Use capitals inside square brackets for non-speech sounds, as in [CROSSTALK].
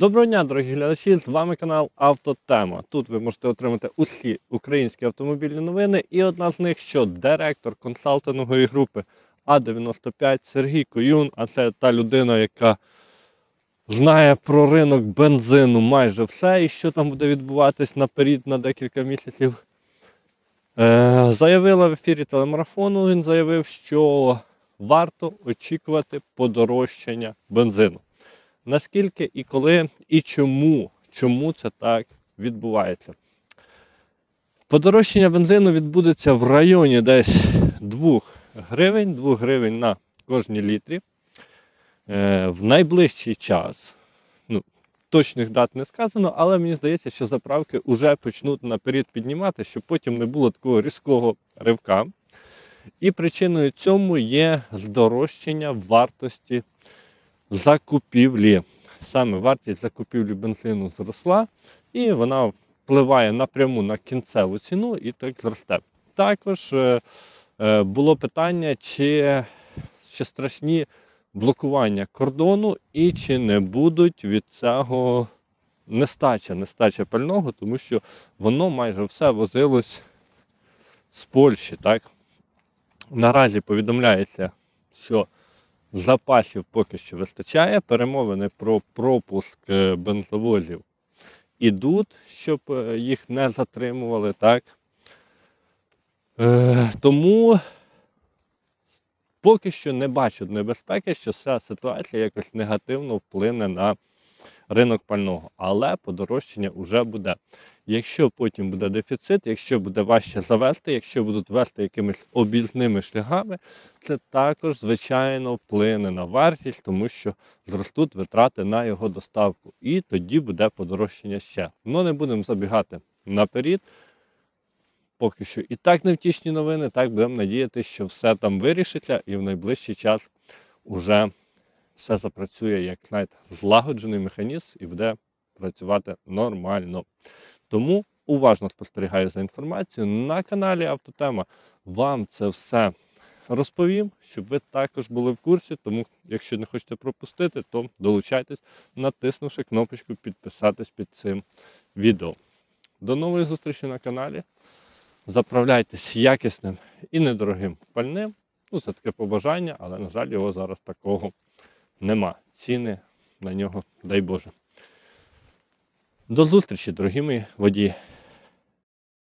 Доброго дня, дорогі глядачі! З вами канал Автотема. Тут ви можете отримати усі українські автомобільні новини, і одна з них, що директор консалтингової групи А95 Сергій Коюн, а це та людина, яка знає про ринок бензину майже все, і що там буде відбуватись наперед на декілька місяців. Е, заявила в ефірі телемарафону, він заявив, що варто очікувати подорожчання бензину. Наскільки і коли, і чому, чому це так відбувається? Подорожчання бензину відбудеться в районі десь 2 гривень, 2 гривень на кожній літрі. Е, в найближчий час, ну, точних дат не сказано, але мені здається, що заправки вже почнуть наперед піднімати, щоб потім не було такого різкого ривка. І причиною цьому є здорожчання вартості закупівлі. Саме вартість закупівлі бензину зросла, і вона впливає напряму на кінцеву ціну і так зросте. Також е, е, було питання, чи, чи страшні блокування кордону і чи не будуть від цього нестача, нестача пального, тому що воно майже все возилось з Польщі. Так? Наразі повідомляється, що запасів поки що вистачає. Перемовини про пропуск е, бензовозів ідуть, щоб е, їх не затримували. так. Е, Тому поки що не бачу небезпеки, що ця ситуація якось негативно вплине на ринок пального. Але подорожчання вже буде. Якщо потім буде дефіцит, якщо буде важче [LAUGHS] завести, якщо будуть вести якимись обізними шляхами, це також, звичайно, вплине на вартість, тому що зростуть витрати на його доставку. І тоді буде подорожчання ще. Ну не будемо забігати наперед. Поки що і так невтішні новини, так будемо надіятися, що все там вирішиться і в найближчий час уже все запрацює як знаєте, злагоджений механізм і буде працювати нормально. Тому уважно спостерігаю за інформацією. На каналі Автотема вам це все розповім, щоб ви також були в курсі. Тому, якщо не хочете пропустити, то долучайтесь, натиснувши кнопочку підписатись під цим відео. До нової зустрічі на каналі. Заправляйтесь якісним і недорогим пальним. Ну, це таке побажання, але, на жаль, його зараз такого нема. Ціни на нього, дай Боже. До зустрічі, дорогі мої водії.